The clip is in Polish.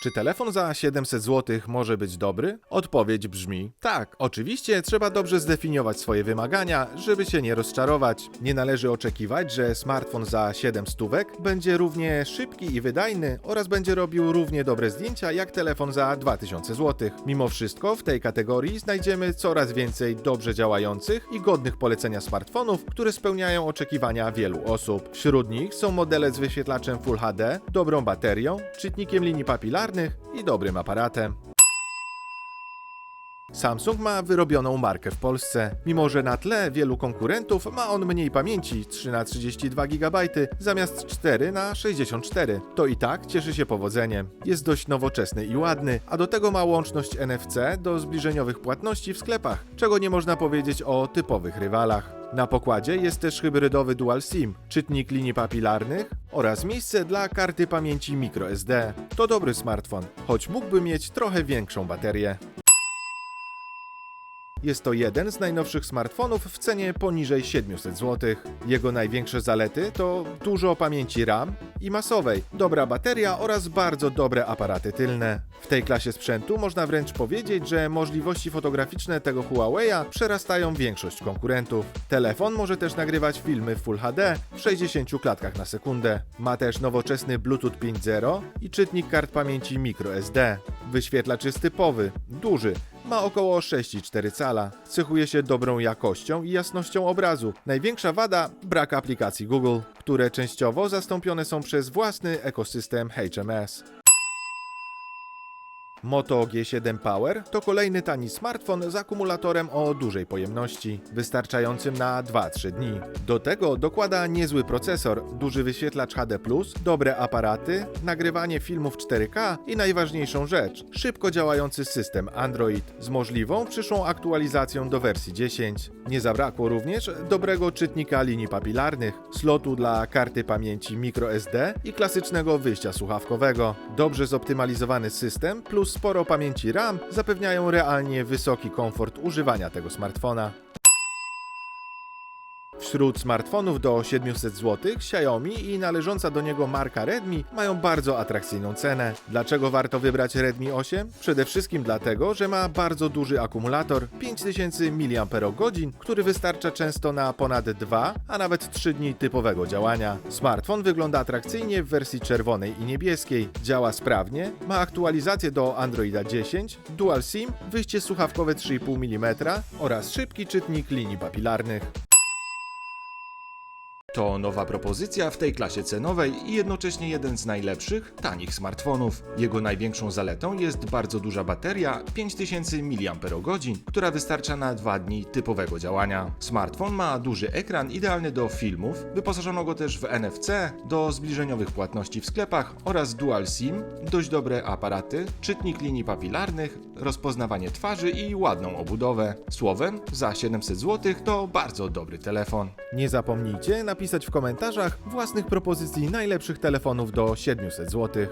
Czy telefon za 700 zł może być dobry? Odpowiedź brzmi tak. Oczywiście trzeba dobrze zdefiniować swoje wymagania, żeby się nie rozczarować. Nie należy oczekiwać, że smartfon za 7 stówek będzie równie szybki i wydajny oraz będzie robił równie dobre zdjęcia jak telefon za 2000 zł. Mimo wszystko w tej kategorii znajdziemy coraz więcej dobrze działających i godnych polecenia smartfonów, które spełniają oczekiwania wielu osób. Wśród nich są modele z wyświetlaczem Full HD, dobrą baterią, czytnikiem linii papilarnych i dobrym aparatem. Samsung ma wyrobioną markę w Polsce. Mimo, że na tle wielu konkurentów ma on mniej pamięci 3 na 32 GB zamiast 4 na 64 to i tak cieszy się powodzeniem. Jest dość nowoczesny i ładny, a do tego ma łączność NFC do zbliżeniowych płatności w sklepach, czego nie można powiedzieć o typowych rywalach. Na pokładzie jest też hybrydowy Dual SIM, czytnik linii papilarnych oraz miejsce dla karty pamięci microSD. To dobry smartfon, choć mógłby mieć trochę większą baterię. Jest to jeden z najnowszych smartfonów w cenie poniżej 700 zł. Jego największe zalety to dużo pamięci RAM i masowej, dobra bateria oraz bardzo dobre aparaty tylne. W tej klasie sprzętu można wręcz powiedzieć, że możliwości fotograficzne tego Huawei'a przerastają większość konkurentów. Telefon może też nagrywać filmy w Full HD w 60 klatkach na sekundę. Ma też nowoczesny Bluetooth 5.0 i czytnik kart pamięci microSD. Wyświetlacz jest typowy, duży, ma około 6,4 cala. Cechuje się dobrą jakością i jasnością obrazu. Największa wada brak aplikacji Google, które częściowo zastąpione są przez własny ekosystem HMS. Moto G7 Power to kolejny tani smartfon z akumulatorem o dużej pojemności, wystarczającym na 2-3 dni. Do tego dokłada niezły procesor, duży wyświetlacz HD+, dobre aparaty, nagrywanie filmów 4K i najważniejszą rzecz, szybko działający system Android z możliwą przyszłą aktualizacją do wersji 10. Nie zabrakło również dobrego czytnika linii papilarnych, slotu dla karty pamięci microSD i klasycznego wyjścia słuchawkowego. Dobrze zoptymalizowany system plus sporo pamięci RAM zapewniają realnie wysoki komfort używania tego smartfona. Wśród smartfonów do 700 zł Xiaomi i należąca do niego marka Redmi mają bardzo atrakcyjną cenę. Dlaczego warto wybrać Redmi 8? Przede wszystkim dlatego, że ma bardzo duży akumulator 5000 mAh, który wystarcza często na ponad 2, a nawet 3 dni typowego działania. Smartfon wygląda atrakcyjnie w wersji czerwonej i niebieskiej, działa sprawnie, ma aktualizację do Androida 10, Dual SIM, wyjście słuchawkowe 3,5 mm oraz szybki czytnik linii papilarnych. To nowa propozycja w tej klasie cenowej i jednocześnie jeden z najlepszych, tanich smartfonów. Jego największą zaletą jest bardzo duża bateria 5000 mAh, która wystarcza na 2 dni typowego działania. Smartfon ma duży ekran idealny do filmów, wyposażono go też w NFC, do zbliżeniowych płatności w sklepach oraz Dual SIM, dość dobre aparaty, czytnik linii papilarnych, rozpoznawanie twarzy i ładną obudowę. Słowem, za 700 zł to bardzo dobry telefon. Nie zapomnijcie napisać w komentarzach własnych propozycji najlepszych telefonów do 700 zł.